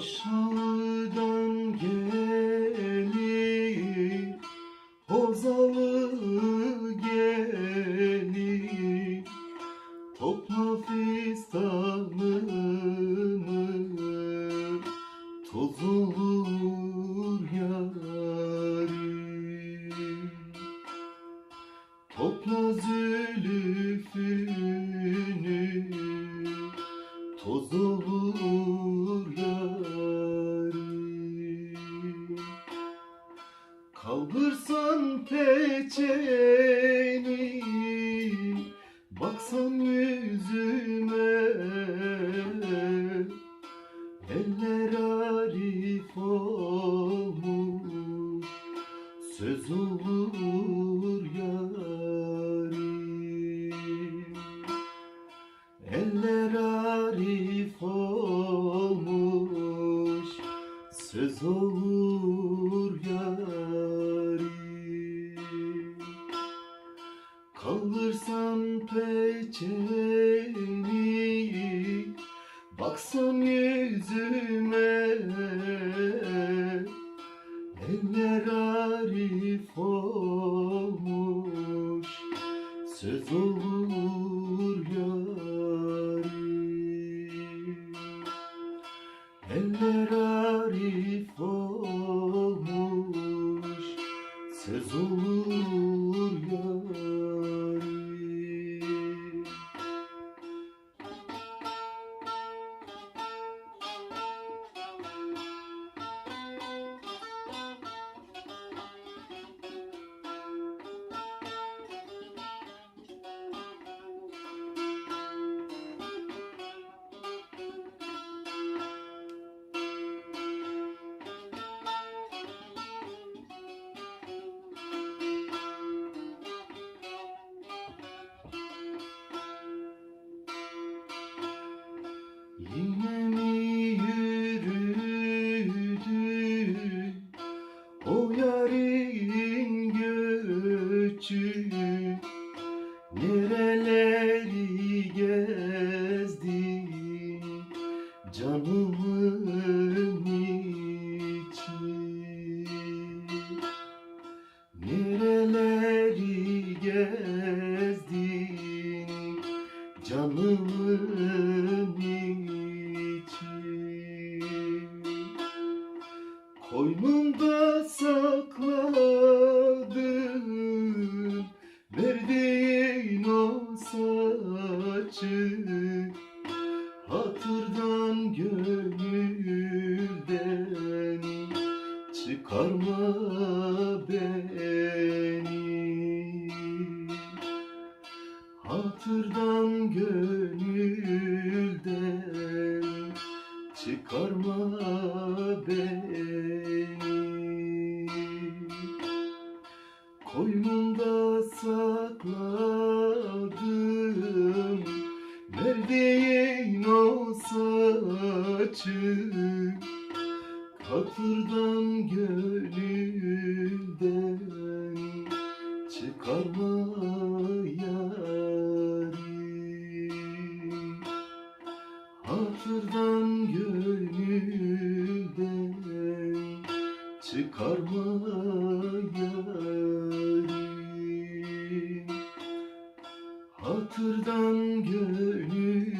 Aşağıdan gelir Bozalı gelir. Topla fistanını Toz olur yarim Topla zülüfünü Toz olur Eller arif olmuş Söz olur yarim. Eller arif olmuş Söz olur yarim. Kaldırsan peçeni Baksan yüzüme olmuş. Söz olur yarim. Eller arif olmuş. Söz olur Yine mi yürüdü? O yarın göçü Koynumda sakladım verdiğin o saçı. Hatırdan gönülden çıkarma beni. Hatırdan gönülden çıkarma beni Hatırdan gönülden çıkarma yarim. Hatırdan gönülden çıkarma yarim. Hatırdan gönülden